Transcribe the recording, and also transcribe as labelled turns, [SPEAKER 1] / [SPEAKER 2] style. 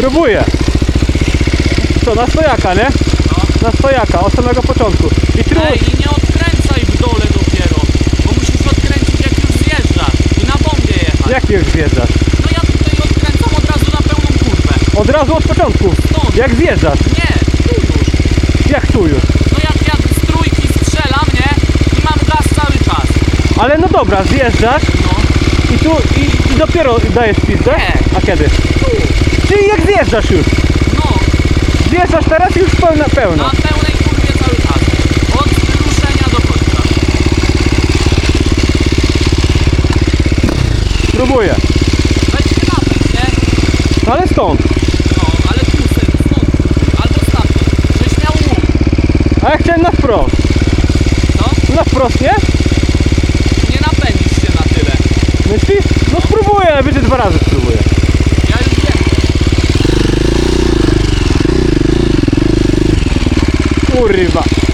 [SPEAKER 1] Próbuję. Co, na stojaka, nie?
[SPEAKER 2] No.
[SPEAKER 1] Na stojaka, od samego początku. I tru...
[SPEAKER 2] Ej, i nie odkręcaj w dole dopiero, bo musisz odkręcić jak już zjeżdżasz i na bombie jechać.
[SPEAKER 1] Jak już zjeżdżasz?
[SPEAKER 2] No ja tutaj odkręcam od razu na pełną kurwę.
[SPEAKER 1] Od razu od początku.
[SPEAKER 2] Stąd.
[SPEAKER 1] Jak zjeżdżasz?
[SPEAKER 2] Nie, tu już.
[SPEAKER 1] Jak tu już?
[SPEAKER 2] No jak ja z trójki strzelam, nie? I mam gaz cały czas.
[SPEAKER 1] Ale no dobra, zjeżdżasz
[SPEAKER 2] No,
[SPEAKER 1] i tu i, i dopiero dajesz pizdę?
[SPEAKER 2] Nie.
[SPEAKER 1] A kiedy?
[SPEAKER 2] tu.
[SPEAKER 1] Czyli jak zjeżdżasz już?
[SPEAKER 2] No,
[SPEAKER 1] Zjeżdżasz teraz już pełna,
[SPEAKER 2] na
[SPEAKER 1] pełna.
[SPEAKER 2] pełnej kurwie cały czas. Od wyruszenia do końca.
[SPEAKER 1] Próbuję.
[SPEAKER 2] Weź się napędź, nie?
[SPEAKER 1] No ale stąd.
[SPEAKER 2] No, ale tu sobie, stąd. Albo stamtąd. Żeś miał łuk,
[SPEAKER 1] A ja chciałem na wprost.
[SPEAKER 2] no?
[SPEAKER 1] Na wprost, nie?
[SPEAKER 2] Nie napędzisz się na tyle.
[SPEAKER 1] Myślisz? No spróbuję, ale będzie dwa razy spróbuję. Kurwa!